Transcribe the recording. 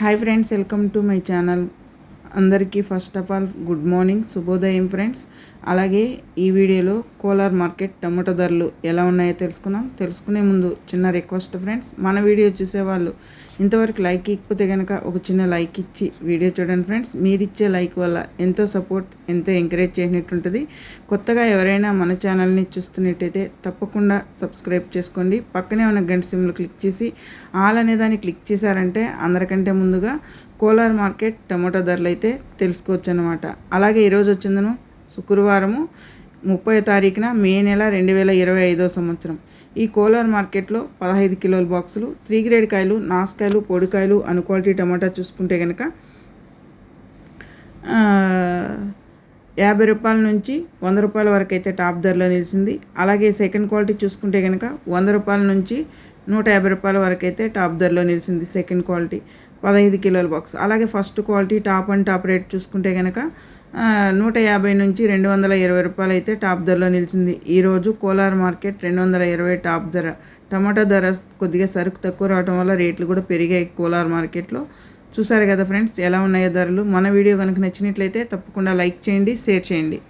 Hi friends welcome to my channel. అందరికీ first of all good morning శుభోదయం friends. అలాగే ఈ వీడియోలో కోలార్ మార్కెట్ టమాటో ధరలు ఎలా ఉన్నాయో తెలుసుకుందాం. తెలుసుకునే ముందు చిన్న రిక్వెస్ట్ ఫ్రెండ్స్ మన వీడియో చూసేవాళ్ళు ఇంతవరకు లైక్ ఇకపోతే కనుక ఒక చిన్న లైక్ ఇచ్చి వీడియో చూడండి ఫ్రెండ్స్. మీరు ఇచ్చే లైక్ వల్ల ఎంతో సపోర్ట్ ఎంతో ఎంకరేజ్ చేసినట్టుంటుంది. కొత్తగా ఎవరైనా మన ఛానల్ని చూస్తున్నట్టయితే తప్పకుండా సబ్స్క్రైబ్ చేసుకోండి. పక్కనే ఉన్న గంట సిమ్లు క్లిక్ చేసి ఆల్ అనే దాన్ని క్లిక్ చేశారంటే అందరికంటే ముందుగా కోలార్ మార్కెట్ టమాటో ధరలు అయితే తెలుసుకోవచ్చు అనమాట అలాగే ఈరోజు వచ్చిందను శుక్రవారము. ముప్పై తారీఖున మే నెల రెండు వేల ఇరవై ఐదో సంవత్సరం. ఈ కోలార్ మార్కెట్లో పదహైదు కిలోల బాక్సులు త్రీ గ్రేడ్ కాయలు నాసుకాయలు పొడికాయలు అను క్వాలిటీ టమాటా చూసుకుంటే కనుక యాభై రూపాయల నుంచి వంద రూపాయల వరకు అయితే టాప్ ధరలో నిలిచింది. అలాగే సెకండ్ క్వాలిటీ చూసుకుంటే కనుక వంద రూపాయల నుంచి నూట యాభై రూపాయల వరకు అయితే టాప్ ధరలో నిలిచింది సెకండ్ క్వాలిటీ పదహైదు కిలోల బాక్స్. అలాగే first quality top and top rate చూసుకుంటే కనుక నూట యాభై నుంచి రెండు వందల ఇరవై రూపాయలు అయితే టాప్ ధరలో నిలిచింది. ఈరోజు కోలార్ మార్కెట్ రెండు వందల ఇరవై టాప్ ధర. టమాటా ధర కొద్దిగా సరుకు తక్కువ రావడం వల్ల రేట్లు కూడా పెరిగాయి కోలార్ మార్కెట్లో. చూసారు కదా ఫ్రెండ్స్ ఎలా ఉన్నాయో ధరలు. మన వీడియో కనుక నచ్చినట్లయితే తప్పకుండా లైక్ చేయండి షేర్ చేయండి.